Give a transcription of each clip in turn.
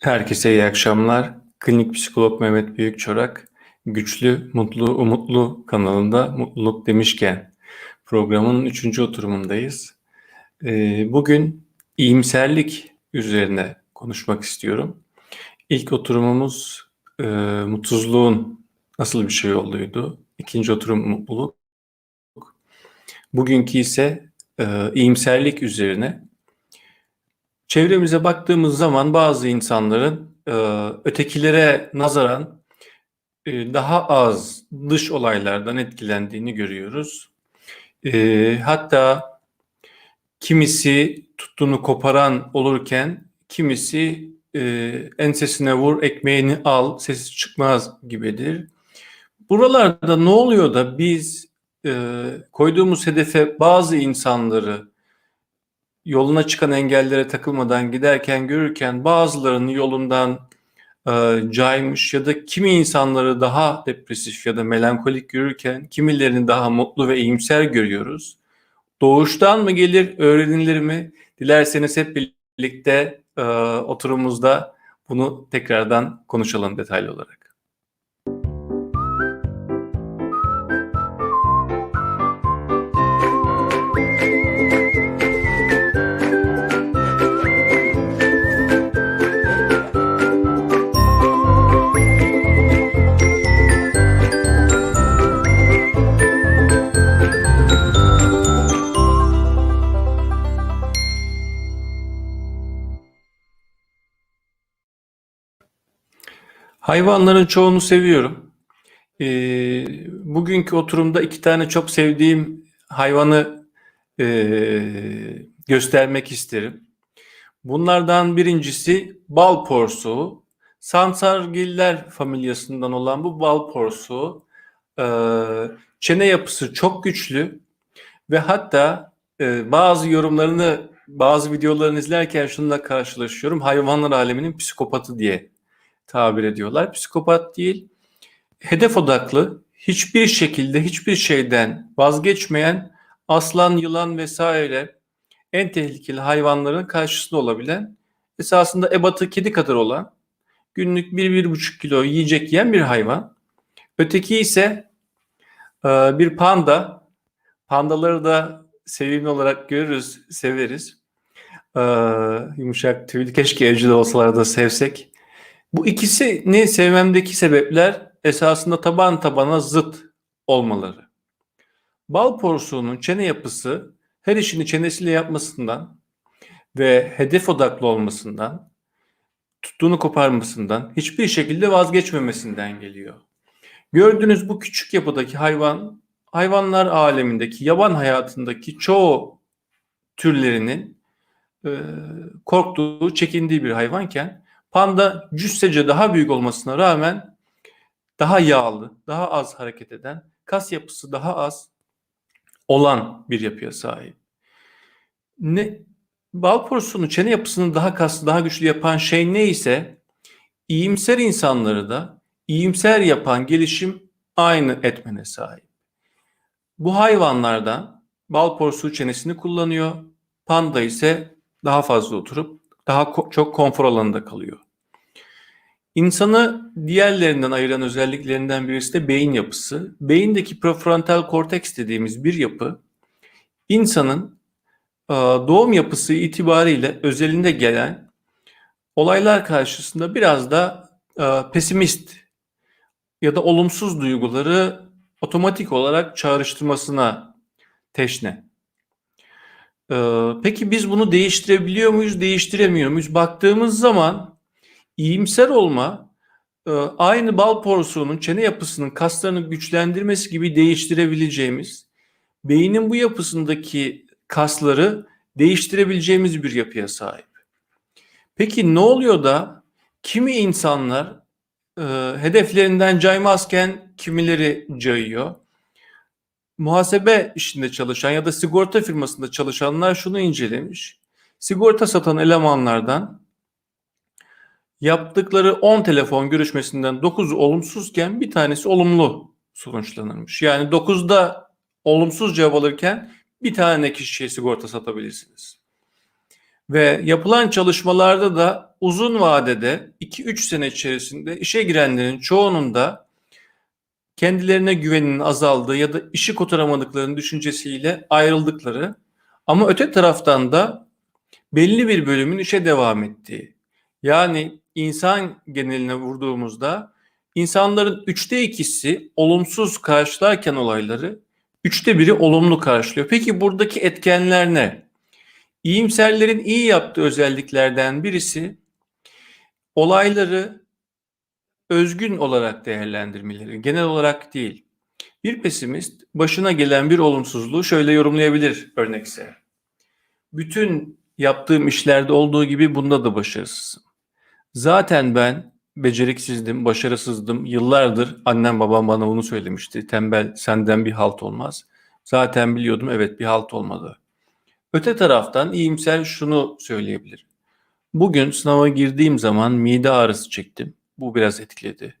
Herkese iyi akşamlar. Klinik psikolog Mehmet Büyükçorak, Güçlü, Mutlu, Umutlu kanalında Mutluluk Demişken programın üçüncü oturumundayız. Ee, bugün iyimserlik üzerine konuşmak istiyorum. İlk oturumumuz e, mutsuzluğun nasıl bir şey olduğuydu. İkinci oturum mutluluk. Bugünkü ise e, iyimserlik üzerine Çevremize baktığımız zaman bazı insanların e, ötekilere nazaran e, daha az dış olaylardan etkilendiğini görüyoruz. E, hatta kimisi tuttuğunu koparan olurken kimisi e, ensesine vur ekmeğini al sesi çıkmaz gibidir. Buralarda ne oluyor da biz e, koyduğumuz hedefe bazı insanları yoluna çıkan engellere takılmadan giderken görürken bazılarının yolundan e, caymış ya da kimi insanları daha depresif ya da melankolik görürken kimilerini daha mutlu ve iyimser görüyoruz. Doğuştan mı gelir, öğrenilir mi? Dilerseniz hep birlikte e, oturumumuzda bunu tekrardan konuşalım detaylı olarak. Hayvanların çoğunu seviyorum. Ee, bugünkü oturumda iki tane çok sevdiğim hayvanı e, göstermek isterim. Bunlardan birincisi bal porsuğu. Sansargiller familyasından olan bu bal porsuğu e, çene yapısı çok güçlü ve hatta e, bazı yorumlarını, bazı videolarını izlerken şununla karşılaşıyorum. Hayvanlar aleminin psikopatı diye tabir ediyorlar. Psikopat değil, hedef odaklı, hiçbir şekilde hiçbir şeyden vazgeçmeyen aslan, yılan vesaire en tehlikeli hayvanların karşısında olabilen, esasında ebatı kedi kadar olan, günlük 1-1,5 kilo yiyecek yiyen bir hayvan. Öteki ise e, bir panda. Pandaları da sevimli olarak görürüz, severiz. Ee, yumuşak tüylü. Keşke evcil olsalar da sevsek. Bu ikisini sevmemdeki sebepler esasında taban tabana zıt olmaları. Bal porsuğunun çene yapısı her işini çenesiyle yapmasından ve hedef odaklı olmasından, tuttuğunu koparmasından, hiçbir şekilde vazgeçmemesinden geliyor. Gördüğünüz bu küçük yapıdaki hayvan, hayvanlar alemindeki, yaban hayatındaki çoğu türlerinin e, korktuğu, çekindiği bir hayvanken Panda cüssece daha büyük olmasına rağmen daha yağlı, daha az hareket eden, kas yapısı daha az olan bir yapıya sahip. Ne bal porusunu, çene yapısını daha kaslı, daha güçlü yapan şey neyse iyimser insanları da iyimser yapan gelişim aynı etmene sahip. Bu hayvanlardan bal porusu çenesini kullanıyor. Panda ise daha fazla oturup daha ko- çok konfor alanında kalıyor. İnsanı diğerlerinden ayıran özelliklerinden birisi de beyin yapısı. Beyindeki prefrontal korteks dediğimiz bir yapı insanın e, doğum yapısı itibariyle özelinde gelen olaylar karşısında biraz da e, pesimist ya da olumsuz duyguları otomatik olarak çağrıştırmasına teşne. Ee, peki biz bunu değiştirebiliyor muyuz, değiştiremiyor muyuz? Baktığımız zaman iyimser olma e, aynı bal porusunun çene yapısının kaslarını güçlendirmesi gibi değiştirebileceğimiz, beynin bu yapısındaki kasları değiştirebileceğimiz bir yapıya sahip. Peki ne oluyor da kimi insanlar e, hedeflerinden caymazken kimileri cayıyor? Muhasebe işinde çalışan ya da sigorta firmasında çalışanlar şunu incelemiş. Sigorta satan elemanlardan yaptıkları 10 telefon görüşmesinden 9'u olumsuzken bir tanesi olumlu sonuçlanırmış. Yani 9'da olumsuz cevap alırken bir tane kişiye sigorta satabilirsiniz. Ve yapılan çalışmalarda da uzun vadede 2-3 sene içerisinde işe girenlerin çoğunun da kendilerine güveninin azaldığı ya da işi kotaramadıklarının düşüncesiyle ayrıldıkları ama öte taraftan da belli bir bölümün işe devam ettiği. Yani insan geneline vurduğumuzda insanların üçte ikisi olumsuz karşılarken olayları üçte biri olumlu karşılıyor. Peki buradaki etkenler ne? İyimserlerin iyi yaptığı özelliklerden birisi olayları özgün olarak değerlendirmeleri, genel olarak değil. Bir pesimist başına gelen bir olumsuzluğu şöyle yorumlayabilir örnekse. Bütün yaptığım işlerde olduğu gibi bunda da başarısızım. Zaten ben beceriksizdim, başarısızdım. Yıllardır annem babam bana bunu söylemişti. Tembel senden bir halt olmaz. Zaten biliyordum evet bir halt olmadı. Öte taraftan iyimser şunu söyleyebilir. Bugün sınava girdiğim zaman mide ağrısı çektim. Bu biraz etkiledi.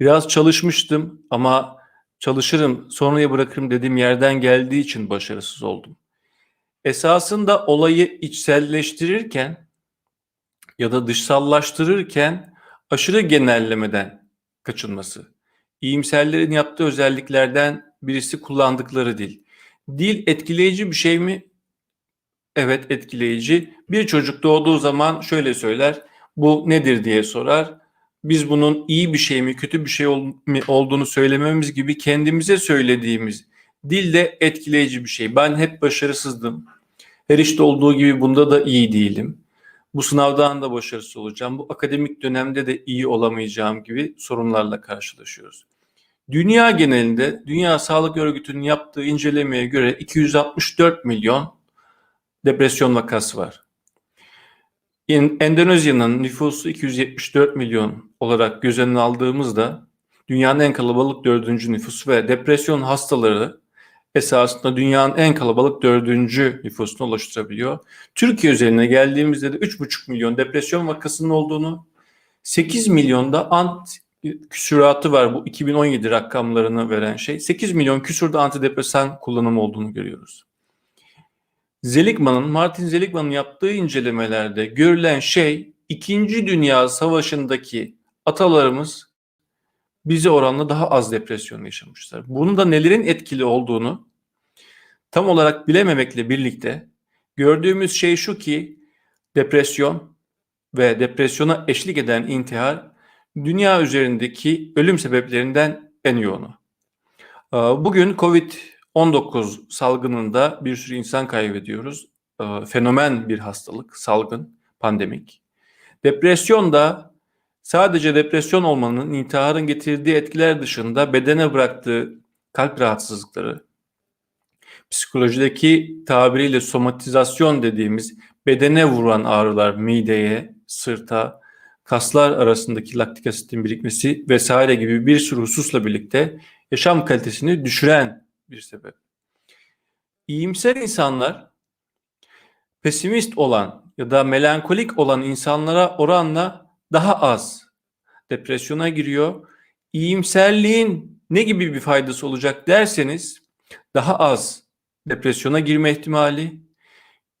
Biraz çalışmıştım ama çalışırım sonraya bırakırım dediğim yerden geldiği için başarısız oldum. Esasında olayı içselleştirirken ya da dışsallaştırırken aşırı genellemeden kaçınması. İyimserlerin yaptığı özelliklerden birisi kullandıkları dil. Dil etkileyici bir şey mi? Evet etkileyici. Bir çocuk doğduğu zaman şöyle söyler. Bu nedir diye sorar. Biz bunun iyi bir şey mi, kötü bir şey olduğunu söylememiz gibi kendimize söylediğimiz dil de etkileyici bir şey. Ben hep başarısızdım. Her işte olduğu gibi bunda da iyi değilim. Bu sınavdan da başarısız olacağım. Bu akademik dönemde de iyi olamayacağım gibi sorunlarla karşılaşıyoruz. Dünya genelinde Dünya Sağlık Örgütü'nün yaptığı incelemeye göre 264 milyon depresyon vakası var. Endonezya'nın nüfusu 274 milyon olarak göz önüne aldığımızda dünyanın en kalabalık dördüncü nüfusu ve depresyon hastaları esasında dünyanın en kalabalık dördüncü nüfusuna ulaştırabiliyor. Türkiye üzerine geldiğimizde de 3,5 milyon depresyon vakasının olduğunu, 8 milyonda ant küsuratı var bu 2017 rakamlarını veren şey. 8 milyon küsurda antidepresan kullanımı olduğunu görüyoruz. Zeligman'ın, Martin Zeligman'ın yaptığı incelemelerde görülen şey İkinci Dünya Savaşı'ndaki atalarımız bize oranla daha az depresyon yaşamışlar. Bunun da nelerin etkili olduğunu tam olarak bilememekle birlikte gördüğümüz şey şu ki depresyon ve depresyona eşlik eden intihar dünya üzerindeki ölüm sebeplerinden en yoğunu. Bugün Covid 19 salgınında bir sürü insan kaybediyoruz. Ee, fenomen bir hastalık, salgın, pandemik. Depresyon da sadece depresyon olmanın intiharın getirdiği etkiler dışında bedene bıraktığı kalp rahatsızlıkları, psikolojideki tabiriyle somatizasyon dediğimiz bedene vuran ağrılar mideye, sırta, kaslar arasındaki laktik asitin birikmesi vesaire gibi bir sürü hususla birlikte yaşam kalitesini düşüren bir sebep. İyimser insanlar pesimist olan ya da melankolik olan insanlara oranla daha az depresyona giriyor. İyimserliğin ne gibi bir faydası olacak derseniz daha az depresyona girme ihtimali,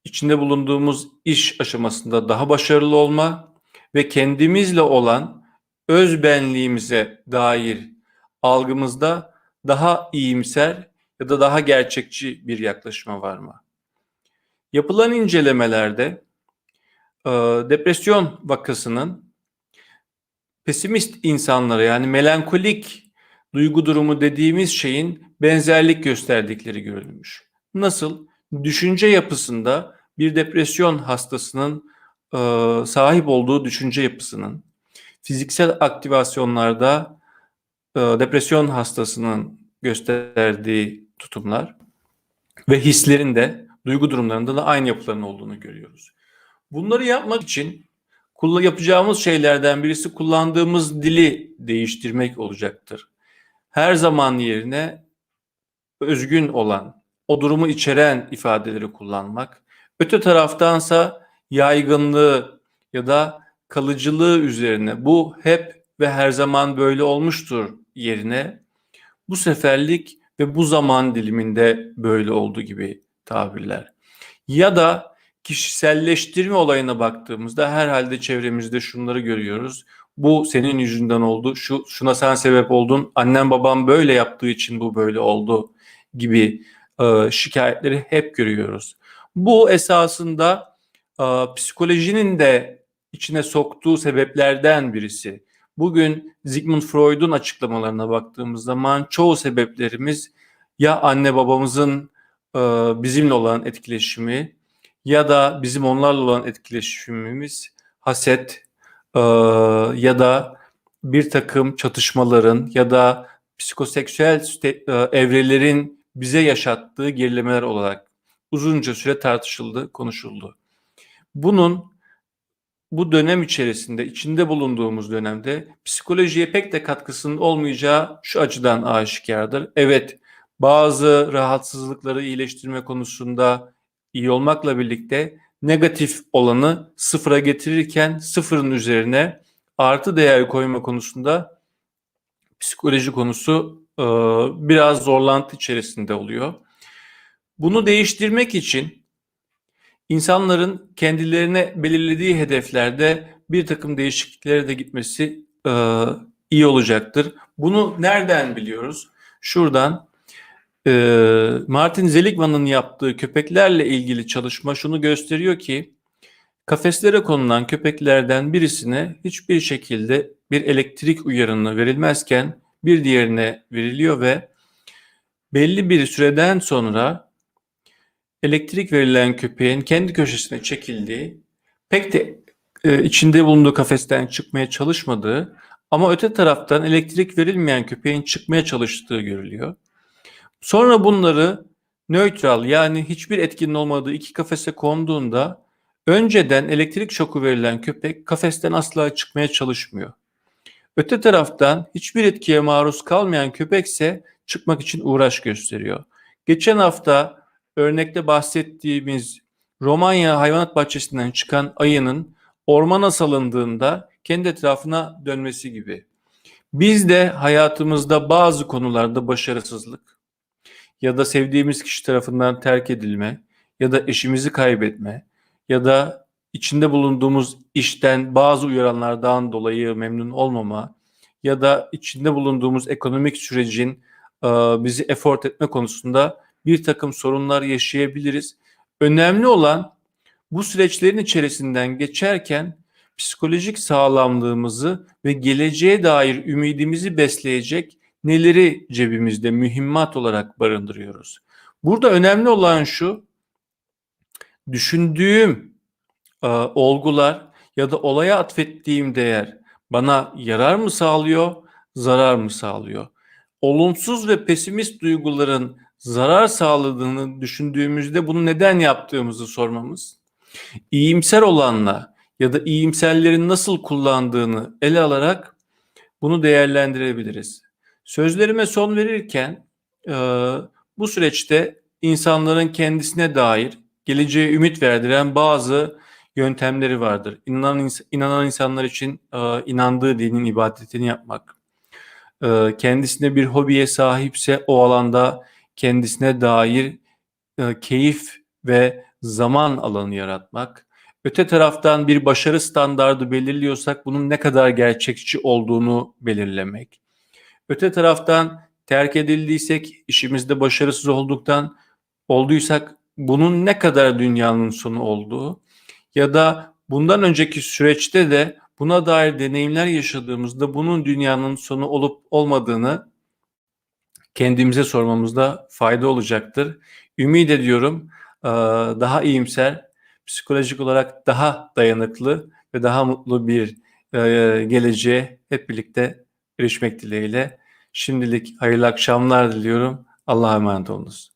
içinde bulunduğumuz iş aşamasında daha başarılı olma ve kendimizle olan özbenliğimize dair algımızda daha iyimser ya da daha gerçekçi bir yaklaşıma var mı? Yapılan incelemelerde e, depresyon vakasının pesimist insanlara yani melankolik duygu durumu dediğimiz şeyin benzerlik gösterdikleri görülmüş. Nasıl? Düşünce yapısında bir depresyon hastasının e, sahip olduğu düşünce yapısının fiziksel aktivasyonlarda e, depresyon hastasının gösterdiği tutumlar ve hislerin de duygu durumlarında da aynı yapıların olduğunu görüyoruz. Bunları yapmak için yapacağımız şeylerden birisi kullandığımız dili değiştirmek olacaktır. Her zaman yerine özgün olan, o durumu içeren ifadeleri kullanmak. Öte taraftansa yaygınlığı ya da kalıcılığı üzerine bu hep ve her zaman böyle olmuştur yerine bu seferlik ve bu zaman diliminde böyle oldu gibi tabirler. Ya da kişiselleştirme olayına baktığımızda herhalde çevremizde şunları görüyoruz. Bu senin yüzünden oldu. Şu şuna sen sebep oldun. Annem babam böyle yaptığı için bu böyle oldu gibi e, şikayetleri hep görüyoruz. Bu esasında e, psikolojinin de içine soktuğu sebeplerden birisi. Bugün Sigmund Freud'un açıklamalarına baktığımız zaman çoğu sebeplerimiz ya anne babamızın e, bizimle olan etkileşimi ya da bizim onlarla olan etkileşimimiz haset e, ya da bir takım çatışmaların ya da psikoseksüel e, evrelerin bize yaşattığı gerilemeler olarak uzunca süre tartışıldı, konuşuldu. Bunun bu dönem içerisinde, içinde bulunduğumuz dönemde psikolojiye pek de katkısının olmayacağı şu açıdan aşikardır. Evet, bazı rahatsızlıkları iyileştirme konusunda iyi olmakla birlikte negatif olanı sıfıra getirirken sıfırın üzerine artı değer koyma konusunda psikoloji konusu biraz zorlantı içerisinde oluyor. Bunu değiştirmek için insanların kendilerine belirlediği hedeflerde bir takım değişikliklere de gitmesi e, iyi olacaktır. Bunu nereden biliyoruz? Şuradan e, Martin Seligman'ın yaptığı köpeklerle ilgili çalışma şunu gösteriyor ki kafeslere konulan köpeklerden birisine hiçbir şekilde bir elektrik uyarını verilmezken bir diğerine veriliyor ve belli bir süreden sonra elektrik verilen köpeğin kendi köşesine çekildiği, pek de e, içinde bulunduğu kafesten çıkmaya çalışmadığı ama öte taraftan elektrik verilmeyen köpeğin çıkmaya çalıştığı görülüyor. Sonra bunları nötral yani hiçbir etkinin olmadığı iki kafese konduğunda önceden elektrik şoku verilen köpek kafesten asla çıkmaya çalışmıyor. Öte taraftan hiçbir etkiye maruz kalmayan köpekse çıkmak için uğraş gösteriyor. Geçen hafta örnekte bahsettiğimiz Romanya hayvanat bahçesinden çıkan ayının ormana salındığında kendi etrafına dönmesi gibi. Biz de hayatımızda bazı konularda başarısızlık ya da sevdiğimiz kişi tarafından terk edilme ya da eşimizi kaybetme ya da içinde bulunduğumuz işten bazı uyaranlardan dolayı memnun olmama ya da içinde bulunduğumuz ekonomik sürecin bizi effort etme konusunda bir takım sorunlar yaşayabiliriz. Önemli olan bu süreçlerin içerisinden geçerken psikolojik sağlamlığımızı ve geleceğe dair ümidimizi besleyecek neleri cebimizde mühimmat olarak barındırıyoruz. Burada önemli olan şu, düşündüğüm e, olgular ya da olaya atfettiğim değer bana yarar mı sağlıyor, zarar mı sağlıyor? Olumsuz ve pesimist duyguların zarar sağladığını düşündüğümüzde bunu neden yaptığımızı sormamız, iyimser olanla ya da iyimserlerin nasıl kullandığını ele alarak bunu değerlendirebiliriz. Sözlerime son verirken e, bu süreçte insanların kendisine dair geleceğe ümit verdiren bazı yöntemleri vardır. İnanan, inanan insanlar için e, inandığı dinin ibadetini yapmak, e, kendisine bir hobiye sahipse o alanda kendisine dair e, keyif ve zaman alanı yaratmak. Öte taraftan bir başarı standardı belirliyorsak bunun ne kadar gerçekçi olduğunu belirlemek. Öte taraftan terk edildiysek, işimizde başarısız olduktan olduysak bunun ne kadar dünyanın sonu olduğu ya da bundan önceki süreçte de buna dair deneyimler yaşadığımızda bunun dünyanın sonu olup olmadığını kendimize sormamızda fayda olacaktır. Ümit ediyorum daha iyimser, psikolojik olarak daha dayanıklı ve daha mutlu bir geleceğe hep birlikte erişmek dileğiyle. Şimdilik hayırlı akşamlar diliyorum. Allah'a emanet olunuz.